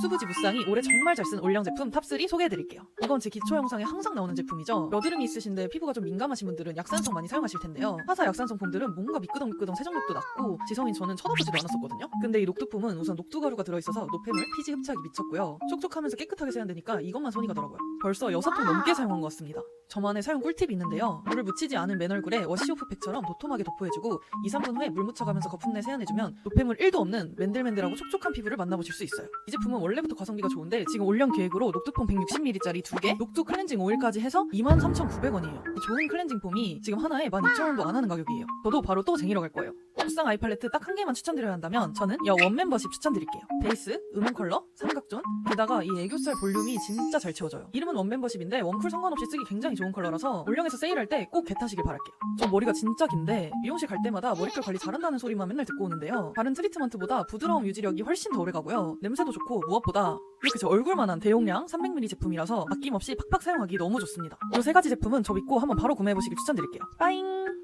수부지 무쌍이 올해 정말 잘 쓴 올영 제품 탑3 소개해드릴게요. 이건 제 기초 영상에 항상 나오는 제품이죠. 여드름이 있으신데 피부가 좀 민감하신 분들은 약산성 많이 사용하실 텐데요. 화사 약산성 폼들은 뭔가 미끄덩미끄덩 세정력도 낮고 지성인 저는 쳐다보지도 않았었거든요. 근데 이 녹두폼은 우선 녹두가루가 들어있어서 노폐물, 피지 흡착이 미쳤고요. 촉촉하면서 깨끗하게 세안되니까 이것만 손이 가더라고요. 벌써 6통 넘게 사용한 것 같습니다. 저만의 사용 꿀팁이 있는데요. 물을 묻히지 않은 맨 얼굴에 워시오프 팩처럼 도톰하게 덮어해주고 2, 3분 후에 물 묻혀가면서 거품 내 세안해주면 노폐물 1도 없는 맨들맨들하고 촉촉한 피부를 만나보실 수 있어요. 이 제품은 원래부터 가성비가 좋은데 지금 올영 계획으로 녹두폼 160ml짜리 2개, 녹두 클렌징 오일까지 해서 23,900원이에요. 좋은 클렌징 폼이 지금 하나에 12,000원도 안 하는 가격이에요. 저도 바로 또 쟁이러 갈 거예요. 옥상 아이 팔레트 딱 한 개만 추천드려야 한다면 저는 여원 멤버십 추천드릴게요. 베이스, 음원 컬러, 삼각존, 게다가 이 애교살 볼륨이 진짜 잘 채워져요. 이름은 원 멤버십인데 웜쿨 상관없이 쓰기 굉장히 좋은 컬러라서 올영에서 세일할 때 꼭 개타시길 바랄게요. 저 머리가 진짜 긴데 미용실 갈 때마다 머릿결 관리 잘한다는 소리만 맨날 듣고 오는데요. 다른 트리트먼트보다 부드러움 유지력이 훨씬 더 오래가고요. 냄새도 좋고 무엇보다 이렇게 제 얼굴만한 대용량 300ml 제품이라서 아낌없이 팍팍 사용하기 너무 좋습니다. 이 세 가지 제품은 저 믿고 한번 바로 구매해보시길 추천드릴게요. 빠잉!